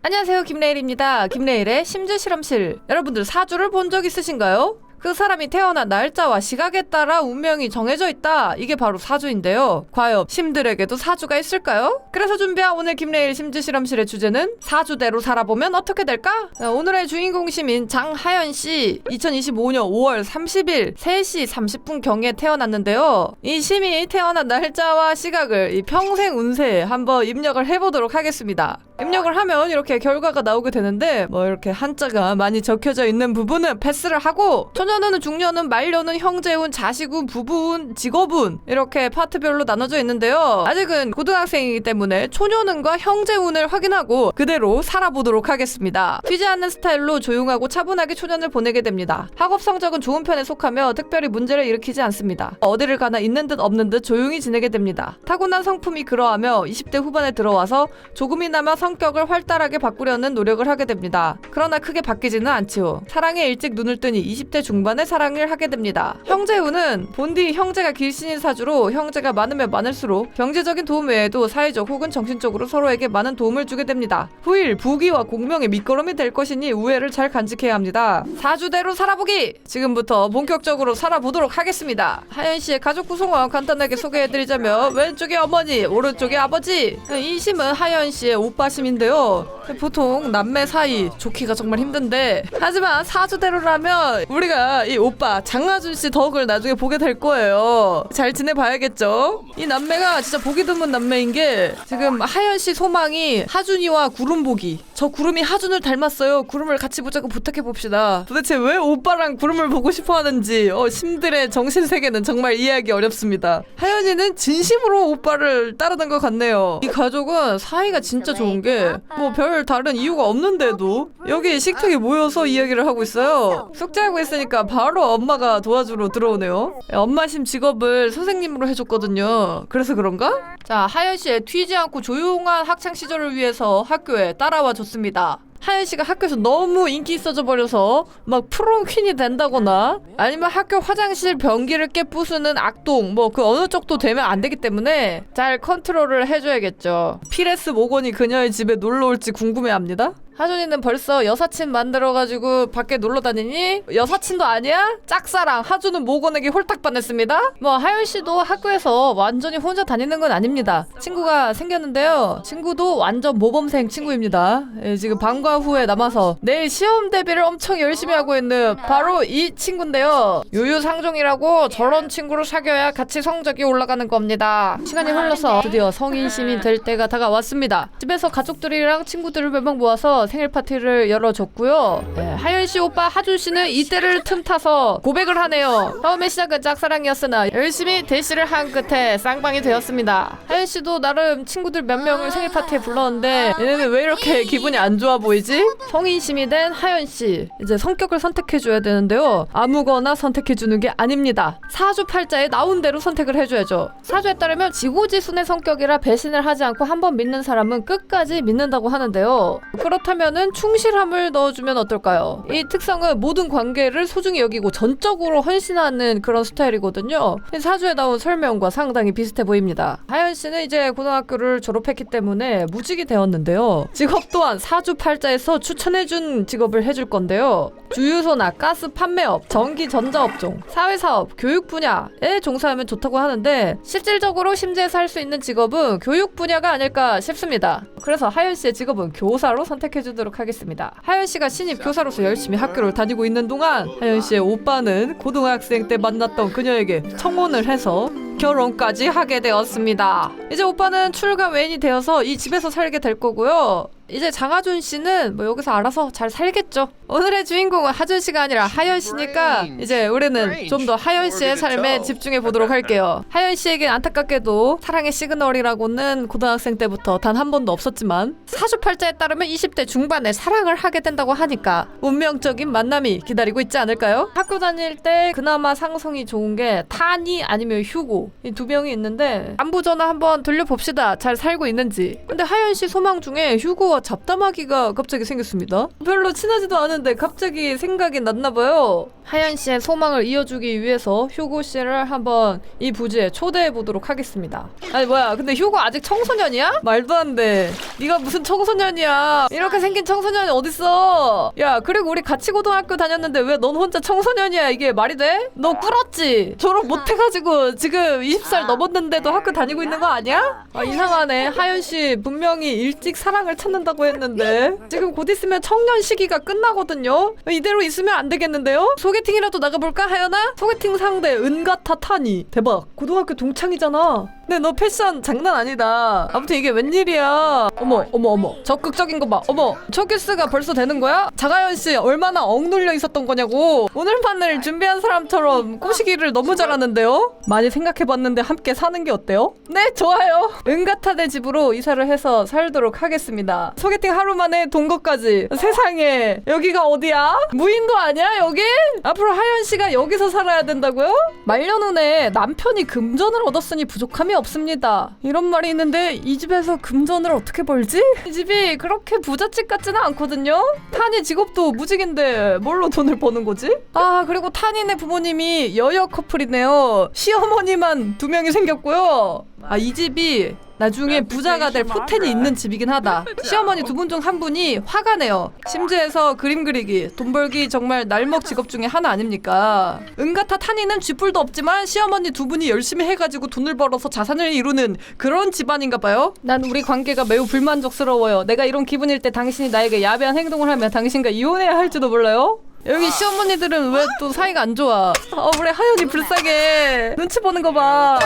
안녕하세요 김레일입니다. 김레일의 심즈 실험실. 여러분들 사주를 본 적 있으신가요? 그 사람이 태어난 날짜와 시각에 따라 운명이 정해져 있다. 이게 바로 사주인데요. 과연 심들에게도 사주가 있을까요? 그래서 준비한 오늘 김레일 심즈 실험실의 주제는 사주대로 살아보면 어떻게 될까? 자, 오늘의 주인공 시민 장하연 씨 2025년 5월 30일 3시 30분 경에 태어났는데요. 이 시민이 태어난 날짜와 시각을 이 평생 운세에 한번 입력을 해보도록 하겠습니다. 입력을 하면 이렇게 결과가 나오게 되는데 뭐 이렇게 한자가 많이 적혀져 있는 부분은 패스를 하고 초년운, 중년운, 말년운, 형제운, 자식운, 부부운, 직업운 이렇게 파트별로 나눠져 있는데요. 아직은 고등학생이기 때문에 초년운과 형제운을 확인하고 그대로 살아보도록 하겠습니다. 튀지 않는 스타일로 조용하고 차분하게 초년을 보내게 됩니다. 학업 성적은 좋은 편에 속하며 특별히 문제를 일으키지 않습니다. 어디를 가나 있는 듯 없는 듯 조용히 지내게 됩니다. 타고난 성품이 그러하며 20대 후반에 들어와서 조금이나마 성 격을 활달하게 바꾸려는 노력을 하게 됩니다. 그러나 크게 바뀌지는 않지요. 사랑에 일찍 눈을 뜨니 20대 중반에 사랑을 하게 됩니다. 형제운은 본디 형제가 길신인 사주로 형제가 많으면 많을수록 경제적인 도움 외에도 사회적 혹은 정신적으로 서로에게 많은 도움을 주게 됩니다. 후일 부귀와 공명의 밑거름이 될 것이니 우애를 잘 간직해야 합니다. 사주대로 살아보기! 지금부터 본격적으로 살아보도록 하겠습니다. 하연 씨의 가족 구성원 간단하게 소개해드리자면 왼쪽에 어머니, 오른쪽에 아버지. 이 심은 하연 씨의 오빠 심인데요. 보통 남매 사이 좋기가 정말 힘든데 하지만 사주대로라면 우리가 이 오빠 장하준 씨 덕을 나중에 보게 될 거예요. 잘 지내봐야겠죠. 이 남매가 진짜 보기 드문 남매인 게 지금 하연 씨 소망이 하준이와 구름 보기. 저 구름이 하준을 닮았어요. 구름을 같이 보자고 부탁해 봅시다. 도대체 왜 오빠랑 구름을 보고 싶어 하는지 어, 심들의 정신 세계는 정말 이해하기 어렵습니다. 하연이는 진심으로 오빠를 따르는 것 같네요. 이 가족은 사이가 진짜 좋은 게뭐 별 다른 이유가 없는데도 여기 식탁에 모여서 이야기를 하고 있어요. 숙제하고 있으니까 바로 엄마가 도와주러 들어오네요. 엄마 심 직업을 선생님으로 해줬거든요. 그래서 그런가? 자, 하연 씨의 튀지 않고 조용한 학창 시절을 위해서 학교에 따라와 줬습니다. 하연 씨가 학교에서 너무 인기 있어져 버려서 막 프롬 퀸이 된다거나 아니면 학교 화장실 변기를 깨 부수는 악동 뭐 그 어느 쪽도 되면 안 되기 때문에 잘 컨트롤을 해줘야겠죠. 피레스 모건이 그녀의 집에 놀러 올지 궁금해합니다. 하준이는 벌써 여사친 만들어가지고 밖에 놀러 다니니 여사친도 아니야? 짝사랑 하준은 모건에게 홀딱 반했습니다. 뭐 하연 씨도 학교에서 완전히 혼자 다니는 건 아닙니다. 친구가 생겼는데요. 친구도 완전 모범생 친구입니다. 예, 지금 방과 후에 남아서 내일 시험 대비를 엄청 열심히 하고 있는 바로 이 친구인데요. 유유상종이라고 저런 친구를 사귀어야 같이 성적이 올라가는 겁니다. 시간이 흘러서 드디어 성인 시민 될 때가 다가왔습니다. 집에서 가족들이랑 친구들을 몇명 모아서 생일 파티를 열어줬고요. 네, 하연 씨 오빠 하준 씨는 이때를 틈타서 고백을 하네요. 처음에 시작은 짝사랑이었으나 열심히 대시를 한 끝에 쌍방이 되었습니다. 하연 씨도 나름 친구들 몇 명을 생일 파티에 불렀는데 얘네는 왜 이렇게 기분이 안 좋아 보이지? 성인심이 된 하연 씨 이제 성격을 선택해줘야 되는데요. 아무거나 선택해주는 게 아닙니다. 사주팔자에 나온 대로 선택을 해줘야죠. 사주에 따르면 지고지순의 성격이라 배신을 하지 않고 한 번 믿는 사람은 끝까지 믿는다고 하는데요. 그렇다면 은 충실함을 넣어주면 어떨까요? 이 특성은 모든 관계를 소중히 여기고 전적으로 헌신하는 그런 스타일이거든요. 이 사주에 나온 설명과 상당히 비슷해 보입니다. 하연 씨는 이제 고등학교를 졸업했기 때문에 무직이 되었는데요. 직업 또한 사주 팔자에서 추천해준 직업을 해줄 건데요. 주유소나 가스 판매업, 전기 전자업종, 사회사업, 교육 분야에 종사하면 좋다고 하는데 실질적으로 심지에서 할 수 있는 직업은 교육 분야가 아닐까 싶습니다. 그래서 하연 씨의 직업은 교사로 선택해 주도록 하겠습니다. 하연 씨가 신입 교사로서 열심히 학교를 다니고 있는 동안 하연 씨의 오빠는 고등학생 때 만났던 그녀에게 청혼을 해서 결혼까지 하게 되었습니다. 이제 오빠는 출가 외인이 되어서 이 집에서 살게 될 거고요. 이제 장하준 씨는 뭐 여기서 알아서 잘 살겠죠. 오늘의 주인공은 하준 씨가 아니라 하연 씨니까 이제 우리는 좀 더 하연 씨의 삶에 집중해 보도록 할게요. 하연 씨에겐 안타깝게도 사랑의 시그널이라고는 고등학생 때부터 단 한 번도 없었지만 사주팔자에 따르면 20대 중반에 사랑을 하게 된다고 하니까 운명적인 만남이 기다리고 있지 않을까요? 학교 다닐 때 그나마 상성이 좋은 게 탄이 아니면 휴고 이 두 명이 있는데 안부 전화 한번 돌려봅시다. 잘 살고 있는지. 근데 하연 씨 소망 중에 휴고 와 잡담하기가 갑자기 생겼습니다. 별로 친하지도 않은데 갑자기 생각이 났나 봐요. 하연 씨의 소망을 이어주기 위해서 휴고 씨를 한번 이 부지에 초대해 보도록 하겠습니다. 아니 뭐야? 근데 휴고 아직 청소년이야? 말도 안 돼. 네가 무슨 청소년이야? 이렇게 생긴 청소년이 어딨어? 야 그리고 우리 같이 고등학교 다녔는데 왜 넌 혼자 청소년이야? 이게 말이 돼? 너 꿇었지? 졸업 못해가지고 지금 20살 넘었는데도 학교 다니고 있는 거 아니야? 아 이상하네. 하연 씨 분명히 일찍 사랑을 찾는다고 했는데 지금 곧 있으면 청년 시기가 끝나거든요. 이대로 있으면 안 되겠는데요? 소개 팅이라도 나가볼까 하연아? 소개팅 상대 은가타 타니 대박. 고등학교 동창이잖아. 근데 너 패션 장난 아니다. 아무튼 이게 웬일이야? 어머 어머 어머 적극적인 거 봐. 어머 초기스가 벌써 되는 거야? 자가연 씨 얼마나 억눌려 있었던 거냐고. 오늘만을 준비한 사람처럼 꼬시기를 너무 잘하는데요? 많이 생각해봤는데 함께 사는 게 어때요? 네 좋아요. 은가타네 집으로 이사를 해서 살도록 하겠습니다. 소개팅 하루 만에 동거까지. 세상에 여기가 어디야? 무인도 아니야 여기? 앞으로 하연 씨가 여기서 살아야 된다고요? 말년운에 남편이 금전을 얻었으니 부족함이 없습니다. 이런 말이 있는데 이 집에서 금전을 어떻게 벌지? 이 집이 그렇게 부잣집 같지는 않거든요. 탄이 직업도 무직인데 뭘로 돈을 버는 거지? 아 그리고 탄이네 부모님이 여여 커플이네요. 시어머니만 두 명이 생겼고요. 아 이 집이 나중에 부자가 될 포텐이 있는 집이긴 하다. 시어머니 두 분 중 한 분이 화가네요. 심지어서 그림 그리기, 돈 벌기 정말 날먹 직업 중에 하나 아닙니까? 은가타 탄이는 쥐뿔도 없지만 시어머니 두 분이 열심히 해가지고 돈을 벌어서 자산을 이루는 그런 집안인가 봐요. 난 우리 관계가 매우 불만족스러워요. 내가 이런 기분일 때 당신이 나에게 야비한 행동을 하면 당신과 이혼해야 할지도 몰라요. 여기 시어머니들은 왜 또 사이가 안 좋아? 어, 우리 하연이 불쌍해. 눈치 보는 거 봐.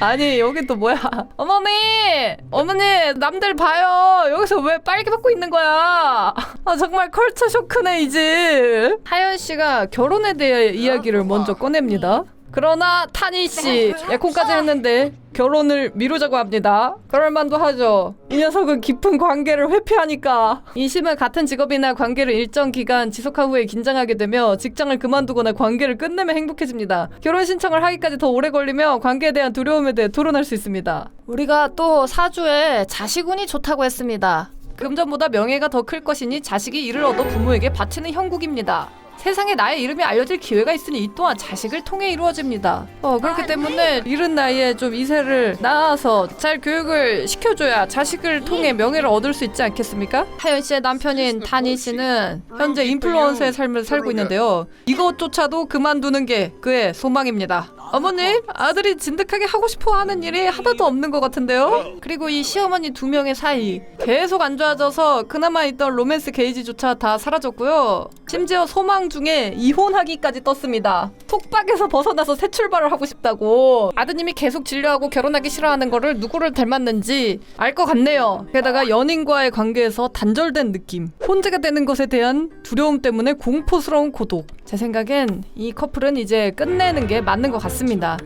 아니, 여기 또 뭐야? 어머니! 어머니, 남들 봐요. 여기서 왜 빨개 받고 있는 거야? 아, 정말 컬처 쇼크네, 이 집. 하연 씨가 결혼에 대해 이야기를 먼저 꺼냅니다. 그러나 타니 씨 예콘까지 했는데 결혼을 미루자고 합니다. 그럴 만도 하죠. 이 녀석은 깊은 관계를 회피하니까 이심은 같은 직업이나 관계를 일정 기간 지속한 후에 긴장하게 되며 직장을 그만두거나 관계를 끝내면 행복해집니다. 결혼 신청을 하기까지 더 오래 걸리며 관계에 대한 두려움에 대해 토론할 수 있습니다. 우리가 또 사주에 자식운이 좋다고 했습니다. 금전보다 명예가 더 클 것이니 자식이 이를 얻어 부모에게 바치는 형국입니다. 세상에 나의 이름이 알려질 기회가 있으니 이 또한 자식을 통해 이루어집니다. 어, 그렇기 때문에 이른 나이에 좀 이세를 낳아서 잘 교육을 시켜줘야 자식을 통해 명예를 얻을 수 있지 않겠습니까? 하연 씨의 남편인 다니 씨는 현재 인플루언서의 삶을 살고 있는데요. 이것조차도 그만두는 게 그의 소망입니다. 어머님, 아들이 진득하게 하고 싶어 하는 일이 하나도 없는 것 같은데요? 그리고 이 시어머니 두 명의 사이 계속 안 좋아져서 그나마 있던 로맨스 게이지조차 다 사라졌고요. 심지어 소망 중에 이혼하기까지 떴습니다. 톡박에서 벗어나서 새 출발을 하고 싶다고. 아드님이 계속 진료하고 결혼하기 싫어하는 거를 누구를 닮았는지 알 것 같네요. 게다가 연인과의 관계에서 단절된 느낌. 혼자가 되는 것에 대한 두려움 때문에 공포스러운 고독. 제 생각엔 이 커플은 이제 끝내는 게 맞는 것 같습니다.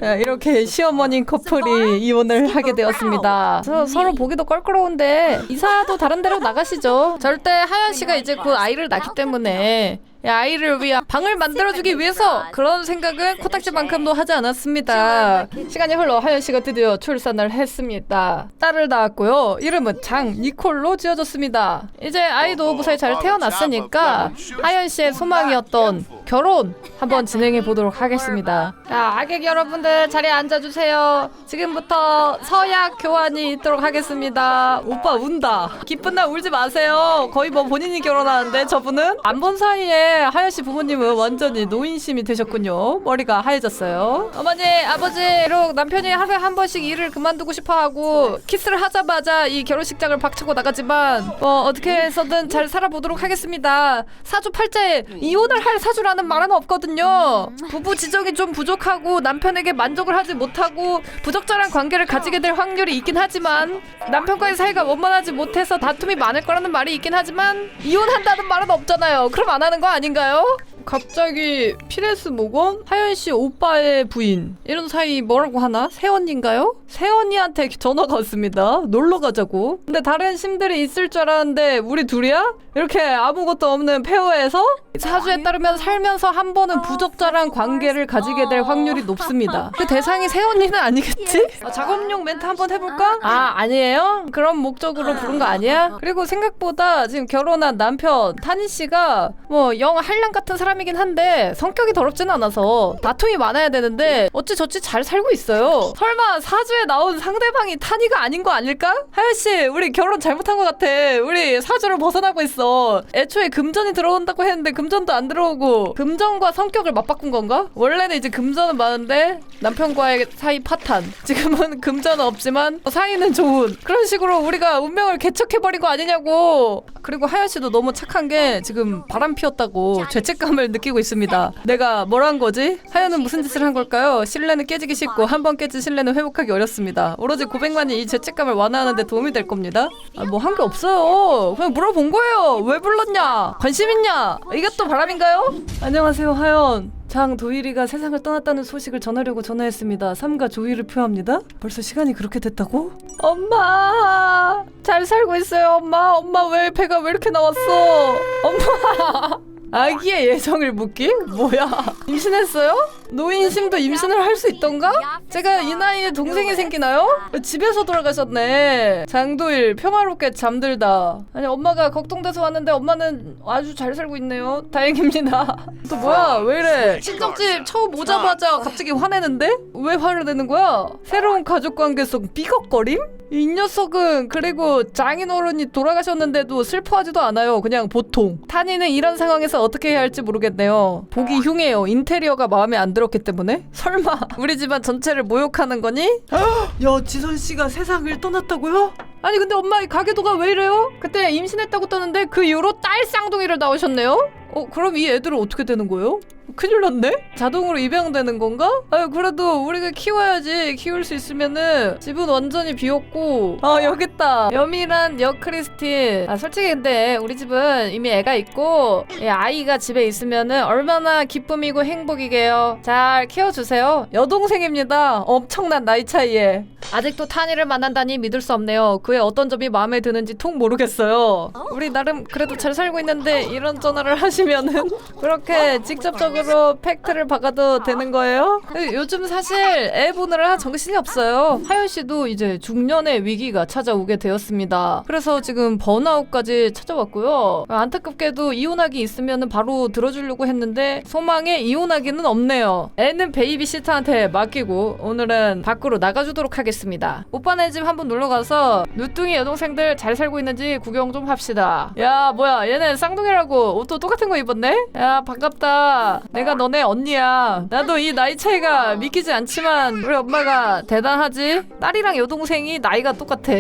야, 이렇게 시어머니 커플이 이혼을 하게 되었습니다. 그래서 서로 보기도 껄끄러운데 이사도 다른 데로 나가시죠. 절대 하연 씨가 이제 곧 아이를 낳기 때문에 이 아이를 위한 방을 만들어주기 위해서 그런 생각은 코딱지만큼도 하지 않았습니다. 시간이 흘러 하연 씨가 드디어 출산을 했습니다. 딸을 낳았고요. 이름은 장 니콜로 지어졌습니다. 이제 아이도 무사히 잘 태어났으니까 하연 씨의 소망이었던 결혼 한번 진행해 보도록 하겠습니다. 자, 아객 여러분들 자리에 앉아주세요. 지금부터 서약 교환이 있도록 하겠습니다. 오빠 운다. 기쁜 날 울지 마세요. 거의 뭐 본인이 결혼하는데 저분은 안 본 사이에 하연 씨 부모님은 완전히 노인심이 되셨군요. 머리가 하얘졌어요. 어머니, 아버지, 로 남편이 하루에 한 번씩 일을 그만두고 싶어하고 키스를 하자마자 이 결혼식장을 박차고 나가지만 뭐 어떻게 해서든 잘 살아보도록 하겠습니다. 사주 팔자에 이혼을 할 사주라는 말은 없거든요. 부부 지정이 좀 부족하고 남편에게 만족을 하지 못하고 부적절한 관계를 가지게 될 확률이 있긴 하지만 남편과의 사이가 원만하지 못해서 다툼이 많을 거라는 말이 있긴 하지만 이혼한다는 말은 없잖아요. 그럼 안 하는 거 아 닌가요? 갑자기 피레스 모건 하연 씨 오빠의 부인 이런 사이 뭐라고 하나 새언니인가요? 새언니한테 전화가 왔습니다. 놀러 가자고. 근데 다른 심들이 있을 줄 알았는데 우리 둘이야? 이렇게 아무것도 없는 페어에서 사주에 따르면 살면서 한 번은 부적절한 관계를 가지게 될 확률이 높습니다. 그 대상이 새언니는 아니겠지? 아, 작업용 멘트 한번 해볼까? 아 아니에요? 그런 목적으로 부른 거 아니야? 그리고 생각보다 지금 결혼한 남편 타니 씨가 뭐 영 한량 같은 사람 사람이긴 한데 성격이 더럽진 않아서 다툼이 많아야 되는데 어찌 저찌 잘 살고 있어요. 설마 사주에 나온 상대방이 탄이가 아닌 거 아닐까? 하연 씨, 우리 결혼 잘못한 것 같아. 우리 사주를 벗어나고 있어. 애초에 금전이 들어온다고 했는데 금전도 안 들어오고 금전과 성격을 맞바꾼 건가? 원래는 이제 금전은 많은데 남편과의 사이 파탄. 지금은 금전은 없지만 사이는 좋은 그런 식으로 우리가 운명을 개척해버린 거 아니냐고. 그리고 하연 씨도 너무 착한 게 지금 바람 피웠다고 죄책감을 느끼고 있습니다. 내가 뭘 한 거지? 하연은 무슨 짓을 한 걸까요? 신뢰는 깨지기 쉽고 한 번 깨진 신뢰는 회복하기 어렵습니다. 오로지 고백만이 이 죄책감을 완화하는 데 도움이 될 겁니다. 아, 뭐 한 게 없어요. 그냥 물어본 거예요. 왜 불렀냐? 관심 있냐? 또 바람인가요? 안녕하세요, 하연. 장 도일이가 세상을 떠났다는 소식을 전하려고 전화했습니다. 삼가 조의를 표합니다. 벌써 시간이 그렇게 됐다고? 엄마 잘 살고 있어요 엄마 엄마 왜 배가 왜 이렇게 나왔어 엄마 아기의 예정을 묻기? 뭐야 임신했어요? 노인심도 임신을 할 수 있던가? 제가 이 나이에 동생이 생기나요? 집에서 돌아가셨네 장도일 평화롭게 잠들다 아니 엄마가 걱정돼서 왔는데 엄마는 아주 잘 살고 있네요 다행입니다 또 뭐야 왜 이래 친정집 처음 오자마자 갑자기 화내는데? 왜 화를 내는 거야? 새로운 가족 관계 속 삐걱거림? 이 녀석은 그리고 장인어른이 돌아가셨는데도 슬퍼하지도 않아요. 그냥 보통. 탄이는 이런 상황에서 어떻게 해야 할지 모르겠네요. 보기 흉해요. 인테리어가 마음에 안 들 었기 때문에? 설마 우리 집안 전체를 모욕하는 거니? 야 지선 씨가 세상을 떠났다고요? 아니 근데 엄마 이 가계도가 왜 이래요? 그때 임신했다고 떴는데 그 이후로 딸 쌍둥이를 낳으셨네요? 어 그럼 이 애들은 어떻게 되는 거예요? 큰일 났네? 자동으로 입양되는 건가? 아유 그래도 우리가 키워야지 키울 수 있으면은 집은 완전히 비었고 아 여기 있다 여미란 여크리스틴 아 솔직히 근데 우리 집은 이미 애가 있고 이 아이가 집에 있으면은 얼마나 기쁨이고 행복이게요 잘 키워주세요 여동생입니다 엄청난 나이 차이에 아직도 탄이를 만난다니 믿을 수 없네요 그의 어떤 점이 마음에 드는지 통 모르겠어요 우리 나름 그래도 잘 살고 있는데 이런 전화를 하시면은 그렇게 직접적으로 팩트를 박아도 되는 거예요? 요즘 사실 애 보느라 정신이 없어요. 하연 씨도 이제 중년의 위기가 찾아오게 되었습니다. 그래서 지금 번아웃까지 찾아왔고요. 안타깝게도 이혼하기 있으면 바로 들어주려고 했는데 소망에 이혼하기는 없네요. 애는 베이비 시터한테 맡기고 오늘은 밖으로 나가주도록 하겠습니다. 오빠네 집 한번 놀러 가서 누뚱이 여동생들 잘 살고 있는지 구경 좀 합시다. 야 뭐야 얘네 쌍둥이라고 옷도 똑같은 거 입었네? 야 반갑다. 내가 너네 언니야. 나도 이 나이 차이가 믿기지 않지만 우리 엄마가 대단하지. 딸이랑 여동생이 나이가 똑같아.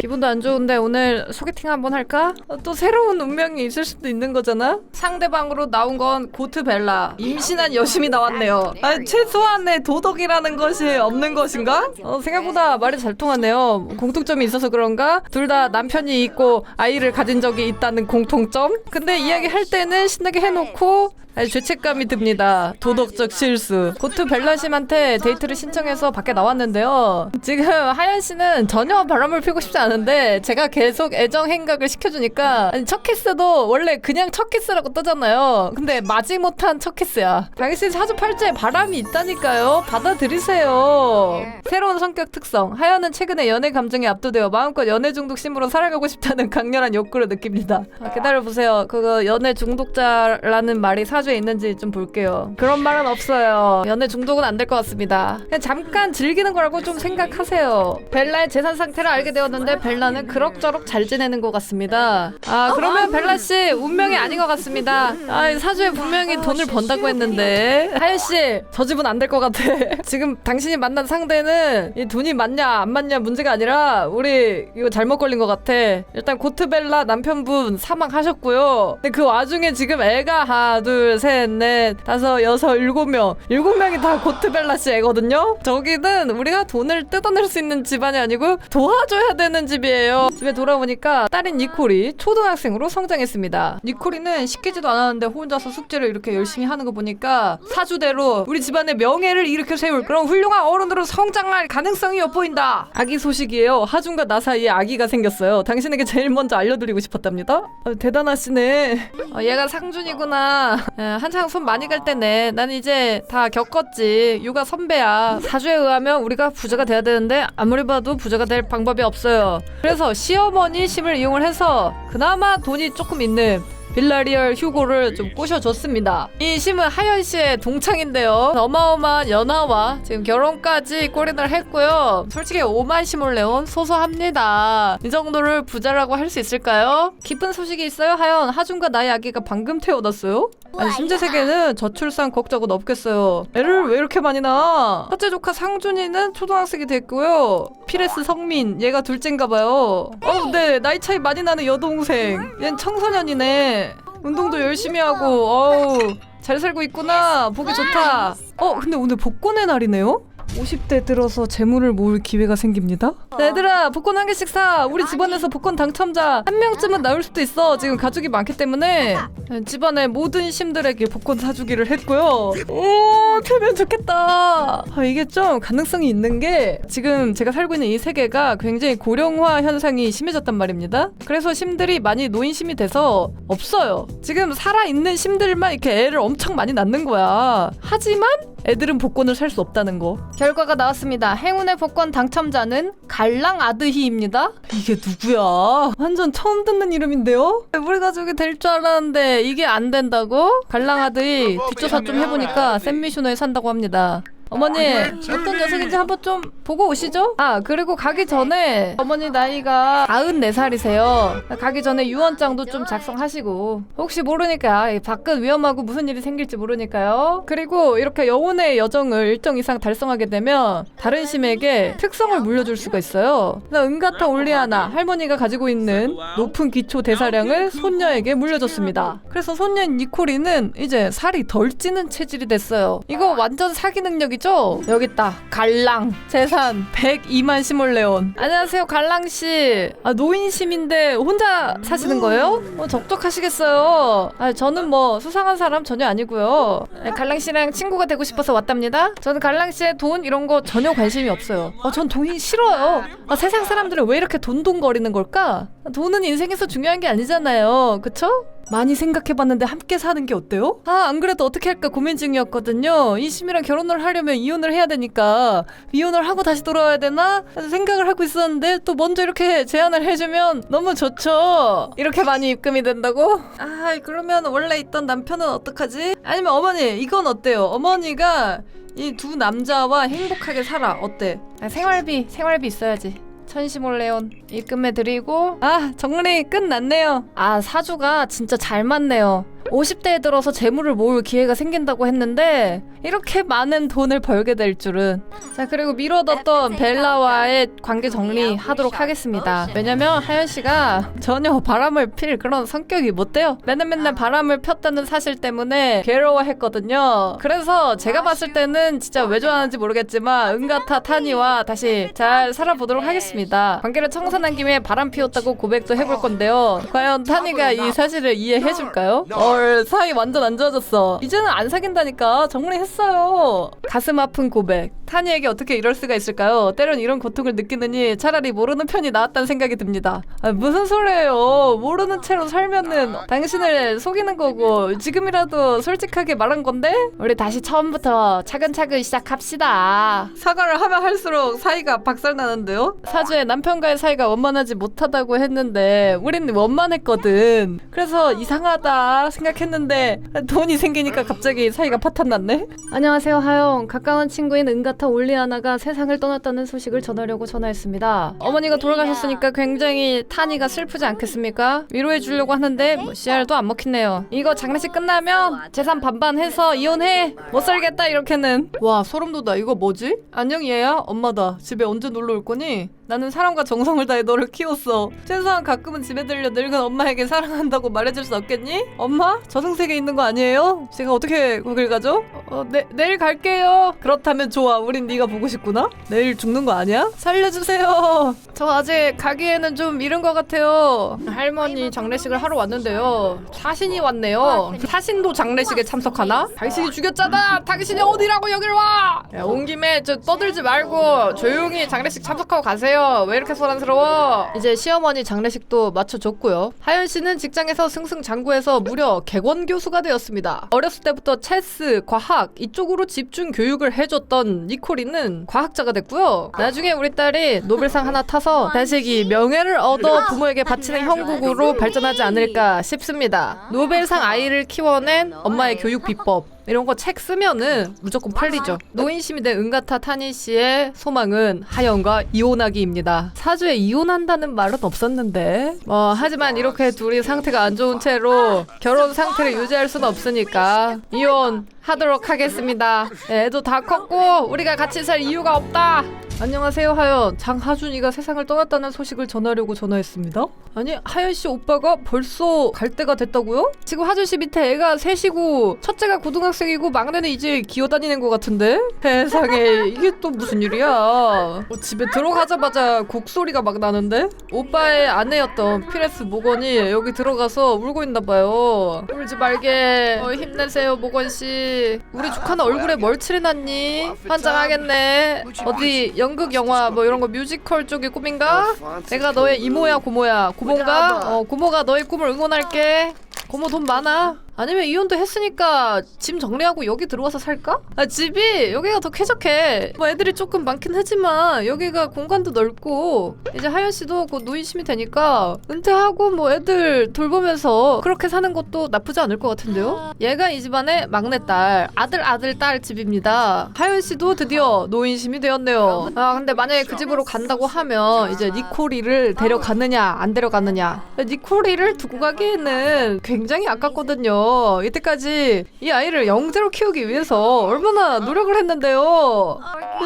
기분도 안 좋은데 오늘 소개팅 한번 할까? 어, 또 새로운 운명이 있을 수도 있는 거잖아. 상대방으로 나온 건 고트 벨라. 임신한 여심이 나왔네요. 아, 최소한의 도덕이라는 것이 없는 것인가? 어, 생각보다 말이 잘 통하네요. 공통점이 있어서 그런 가? 둘 다 남편이 있고 아이를 가진 적이 있다는 공통점? 근데 이야기 할 때는 신나게 해놓고 아니, 죄책감이 듭니다. 도덕적 실수. 고트 벨라심한테 데이트를 신청해서 밖에 나왔는데요. 지금 하연 씨는 전혀 바람을 피고 싶지 않은데 제가 계속 애정 행각을 시켜주니까 아니, 첫 키스도 원래 그냥 첫 키스라고 뜨잖아요. 근데 마지못한 첫 키스야. 당신 사주 팔자에 바람이 있다니까요. 받아들이세요. 새로운 성격 특성. 하연은 최근에 연애 감정에 압도되어 마음껏 연애 중독 심으로 살아가고 싶다는 강렬한 욕구를 느낍니다. 아, 기다려보세요. 그거 연애 중독자라는 말이 사주 에 있는지 좀 볼게요. 그런 말은 없어요. 연애 중독은 안 될 것 같습니다. 그냥 잠깐 즐기는 거라고 좀 생각하세요. 벨라의 재산 상태를 알게 되었는데 벨라는 그럭저럭 잘 지내는 것 같습니다. 아 그러면 벨라 씨 운명이 아닌 것 같습니다. 아 사주에 분명히 돈을 번다고 했는데 하연 씨 저 집은 안 될 것 같아. 지금 당신이 만난 상대는 이 돈이 맞냐 안 맞냐 문제가 아니라 우리 이거 잘못 걸린 것 같아. 일단 고트벨라 남편분 사망하셨고요. 근데 그 와중에 지금 애가 하나 둘셋 넷 다섯 여섯 일곱 명 일곱 명이 다 고트벨라 씨 애거든요. 저기는 우리가 돈을 뜯어낼 수 있는 집안이 아니고 도와줘야 되는 집이에요. 집에 돌아보니까 딸인 니콜이 초등학생으로 성장했습니다. 니콜이는 시키지도 않았는데 혼자서 숙제를 이렇게 열심히 하는 거 보니까 사주대로 우리 집안의 명예를 일으켜 세울 그런 훌륭한 어른으로 성장할 가능성이 엿보인다. 아기 소식이에요. 하준과 나 사이에 아기가 생겼어요. 당신에게 제일 먼저 알려드리고 싶었답니다. 아, 대단하시네. 어, 얘가 상준이구나. 에, 한창 손 많이 갈 때네. 난 이제 다 겪었지. 육아 선배야. 사주에 의하면 우리가 부자가 돼야 되는데 아무리 봐도 부자가 될 방법이 없어요. 그래서 시어머니 심을 이용을 해서 그나마 돈이 조금 있는 빌라리얼 휴고를 좀 꼬셔줬습니다. 이 심은 하연 씨의 동창인데요. 어마어마한 연하와 지금 결혼까지 꼬린을 했고요. 솔직히 오만 시몰레온 소소합니다. 이 정도를 부자라고 할 수 있을까요? 기쁜 소식이 있어요, 하연. 하준과 나의 아기가 방금 태어났어요. 아니 심재 세계는 저출산 걱정은 없겠어요. 애를 왜 이렇게 많이 낳아? 첫째 조카 상준이는 초등학생이 됐고요. 피레스 성민 얘가 둘째인가 봐요. 어 근데 나이 차이 많이 나는 여동생. 얜 청소년이네. 운동도 열심히 하고 어우 잘 살고 있구나. 보기 좋다. 어 근데 오늘 복권의 날이네요. 50대 들어서 재물을 모을 기회가 생깁니다. 네, 얘들아, 복권 한 개씩 사. 우리 집안에서 복권 당첨자 한 명쯤은 나올 수도 있어. 지금 가족이 많기 때문에 네, 집안의 모든 심들에게 복권 사주기를 했고요. 오, 되면 좋겠다. 아, 이게 좀 가능성이 있는 게 지금 제가 살고 있는 이 세계가 굉장히 고령화 현상이 심해졌단 말입니다. 그래서 심들이 많이 노인심이 돼서 없어요. 지금 살아있는 심들만 이렇게 애를 엄청 많이 낳는 거야. 하지만 애들은 복권을 살 수 없다는 거. 결과가 나왔습니다. 행운의 복권 당첨자는 갈랑 아드희입니다. 이게 누구야? 완전 처음 듣는 이름인데요? 우리 가족이 될 줄 알았는데 이게 안 된다고? 갈랑 아드희 뒷조사 좀 해보니까 샌미슈너에 산다고 합니다. 어머니 어떤 녀석인지 한번 좀 보고 오시죠. 아 그리고 가기 전에 어머니 나이가 94살이세요. 가기 전에 유언장도 좀 작성하시고 혹시 모르니까 이 밖은 위험하고 무슨 일이 생길지 모르니까요. 그리고 이렇게 영혼의 여정을 일정 이상 달성하게 되면 다른 심에게 특성을 물려줄 수가 있어요. 은가타 올리아나 할머니가 가지고 있는 높은 기초 대사량을 손녀에게 물려줬습니다. 그래서 손녀 니코리는 이제 살이 덜 찌는 체질이 됐어요. 이거 완전 사기 능력이 죠? 여기 있다. 갈랑 재산 102만 시몰레온. 안녕하세요, 갈랑 씨. 아 노인심인데 혼자 사시는 거예요? 어, 적적하시겠어요. 아 저는 뭐 수상한 사람 전혀 아니고요. 네, 갈랑 씨랑 친구가 되고 싶어서 왔답니다. 저는 갈랑 씨의 돈 이런 거 전혀 관심이 없어요. 어, 전 돈이 싫어요. 아, 세상 사람들은 왜 이렇게 돈돈거리는 걸까? 돈은 인생에서 중요한 게 아니잖아요. 그쵸? 많이 생각해봤는데 함께 사는 게 어때요? 아, 안 그래도 어떻게 할까 고민 중이었거든요. 이심이랑 결혼을 하려면 이혼을 해야 되니까 이혼을 하고 다시 돌아와야 되나? 생각을 하고 있었는데 또 먼저 이렇게 제안을 해주면 너무 좋죠. 이렇게 많이 입금이 된다고? 아, 그러면 원래 있던 남편은 어떡하지? 아니면 어머니, 이건 어때요? 어머니가 이 두 남자와 행복하게 살아. 어때? 아, 생활비, 생활비 있어야지. 천시몰레온 입금해 드리고 아 정리 끝났네요 아 사주가 진짜 잘 맞네요 50대에 들어서 재물을 모을 기회가 생긴다고 했는데 이렇게 많은 돈을 벌게 될 줄은. 자 그리고 미뤄뒀던 벨라와의 관계 정리하도록 하겠습니다. 왜냐면 하연 씨가 전혀 바람을 필 그런 성격이 못 돼요. 맨날 맨날 바람을 폈다는 사실 때문에 괴로워했거든요. 그래서 제가 봤을 때는 진짜 왜 좋아하는지 모르겠지만 은가타 타니와 다시 잘 살아보도록 하겠습니다. 관계를 청산한 김에 바람 피웠다고 고백도 해볼 건데요. 과연 타니가 이 사실을 이해해줄까요? 헐 사이 완전 안 좋아졌어. 이제는 안 사귄다니까 정리했어요. 가슴 아픈 고백. 타니에게 어떻게 이럴 수가 있을까요? 때론 이런 고통을 느끼느니 차라리 모르는 편이 나았다는 생각이 듭니다. 아, 무슨 소리예요? 모르는 채로 살면은 당신을 속이는 거고 지금이라도 솔직하게 말한 건데? 우리 다시 처음부터 차근차근 시작합시다. 사과를 하면 할수록 사이가 박살나는데요? 사주에 남편과의 사이가 원만하지 못하다고 했는데 우린 원만했거든. 그래서 이상하다 생각 했는데 돈이 생기니까 갑자기 사이가 파탄 났네? 안녕하세요 하영. 가까운 친구인 은가타 올리아나가 세상을 떠났다는 소식을 전하려고 전화했습니다. 어머니가 돌아가셨으니까 굉장히 타니가 슬프지 않겠습니까? 위로해 주려고 하는데 뭐 씨알도 안 먹히네요. 이거 장례식 끝나면 재산 반반 해서 이혼해. 못 살겠다 이렇게는. 와 소름 돋아. 이거 뭐지? 안녕 얘야 엄마다. 집에 언제 놀러 올 거니? 나는 사랑과 정성을 다해 너를 키웠어. 최소한 가끔은 집에 들려 늙은 엄마에게 사랑한다고 말해줄 수 없겠니? 엄마? 저승세계에 있는 거 아니에요? 제가 어떻게 거길 가죠? 어, 내, 내일 갈게요. 그렇다면 좋아. 우린 네가 보고 싶구나. 내일 죽는 거 아니야? 살려주세요. 저 아직 가기에는 좀 이른 것 같아요. 할머니 장례식을 하러 왔는데요. 사신이 왔네요. 사신도 장례식에 참석하나? 당신이 죽였잖아. 당신이 어디라고 여길 와? 야, 온 김에 저 떠들지 말고 조용히 장례식 참석하고 가세요. 안녕하세요. 왜 이렇게 소란스러워? 이제 시어머니 장례식도 마쳐줬고요. 하연 씨는 직장에서 승승장구해서 무려 객원 교수가 되었습니다. 어렸을 때부터 체스, 과학 이쪽으로 집중 교육을 해줬던 니콜이는 과학자가 됐고요. 나중에 우리 딸이 노벨상 하나 타서 자식이 명예를 얻어 부모에게 바치는 형국으로 발전하지 않을까 싶습니다. 노벨상 아이를 키워낸 엄마의 교육 비법. 이런 거 책 쓰면은 무조건 팔리죠. 노인심이 된 은가타 타니 씨의 소망은 하연과 이혼하기입니다. 사주에 이혼한다는 말은 없었는데. 뭐 하지만 이렇게 둘이 상태가 안 좋은 채로 결혼 상태를 유지할 수는 없으니까 이혼 하도록 하겠습니다. 애도 다 컸고 우리가 같이 살 이유가 없다. 안녕하세요 하연. 장하준이가 세상을 떠났다는 소식을 전하려고 전화했습니다. 아니 하연 씨 오빠가 벌써 갈 때가 됐다고요? 지금 하준 씨 밑에 애가 셋이고 첫째가 고등학생이고 막내는 이제 기어다니는 것 같은데? 세상에 이게 또 무슨 일이야? 어, 집에 들어가자마자 곡소리가 막 나는데? 오빠의 아내였던 피레스 모건이 여기 들어가서 울고 있나 봐요. 울지 말게. 어, 힘내세요 모건 씨 우리 조카는 얼굴에 뭘 칠해놨니? 환장하겠네. 어디 연극 영화 뭐 이런 거 뮤지컬 쪽의 꿈인가? 내가 너의 이모야 고모야. 고모인가? 어 고모가 너의 꿈을 응원할게. 고모 돈 많아? 아니면 이혼도 했으니까 짐 정리하고 여기 들어와서 살까? 아 집이 여기가 더 쾌적해. 뭐 애들이 조금 많긴 하지만 여기가 공간도 넓고 이제 하연 씨도 곧 노인심이 되니까 은퇴하고 뭐 애들 돌보면서 그렇게 사는 것도 나쁘지 않을 것 같은데요? 얘가 이 집안의 막내딸 아들 아들 딸 집입니다. 하연 씨도 드디어 노인심이 되었네요. 아 근데 만약에 그 집으로 간다고 하면 이제 니코리를 데려가느냐 안 데려가느냐. 니코리를 두고 가기에는 굉장히 아깝거든요 이때까지 이 아이를 영재로 키우기 위해서 얼마나 노력을 했는데요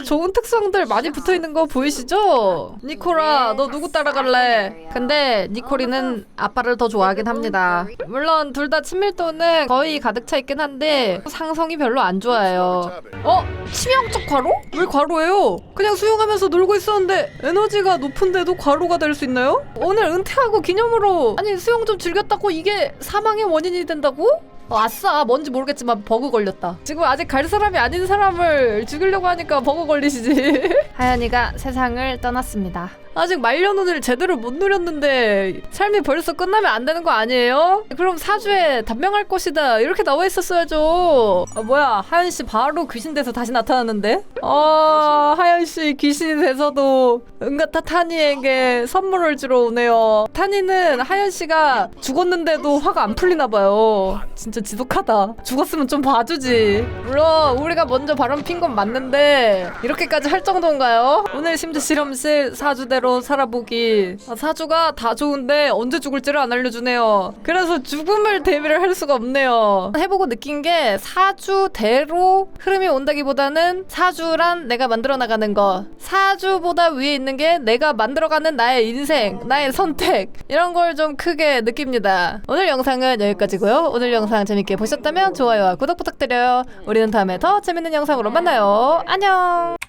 좋은 특성들 많이 붙어 있는 거 보이시죠? 니코라, 너 누구 따라갈래? 근데 니코리는 아빠를 더 좋아하긴 합니다. 물론 둘 다 친밀도는 거의 가득 차 있긴 한데 상성이 별로 안 좋아요. 어? 치명적 과로? 왜 과로예요? 그냥 수영하면서 놀고 있었는데 에너지가 높은데도 과로가 될 수 있나요? 오늘 은퇴하고 기념으로 아니 수영 좀 즐겼다고 이게 사망의 원인이 된다고? 어, 아싸 뭔지 모르겠지만 버그 걸렸다. 지금 아직 갈 사람이 아닌 사람을 죽이려고 하니까 버그 걸리시지. 하연이가 세상을 떠났습니다 아직 말년운을 제대로 못 누렸는데 삶이 벌써 끝나면 안 되는 거 아니에요? 그럼 사주에 단명할 것이다. 이렇게 나와 있었어야죠. 아 뭐야. 하연 씨 바로 귀신 돼서 다시 나타났는데? 아 하연 씨 귀신이 돼서도 은가타 타니에게 선물을 주러 오네요. 타니는 하연 씨가 죽었는데도 화가 안 풀리나 봐요. 진짜 지독하다. 죽었으면 좀 봐주지. 물론 우리가 먼저 바람 핀 건 맞는데 이렇게까지 할 정도인가요? 오늘 심지 실험실 사주 대로 살아보기. 아, 사주가 다 좋은데 언제 죽을지를 안 알려주네요. 그래서 죽음을 대비를 할 수가 없네요. 해보고 느낀 게 사주대로 흐름이 온다기보다는 사주란 내가 만들어 나가는 거. 사주보다 위에 있는 게 내가 만들어가는 나의 인생 나의 선택. 이런 걸 좀 크게 느낍니다. 오늘 영상은 여기까지고요. 오늘 영상 재밌게 보셨다면 좋아요와 구독 부탁드려요. 우리는 다음에 더 재밌는 영상으로 만나요. 안녕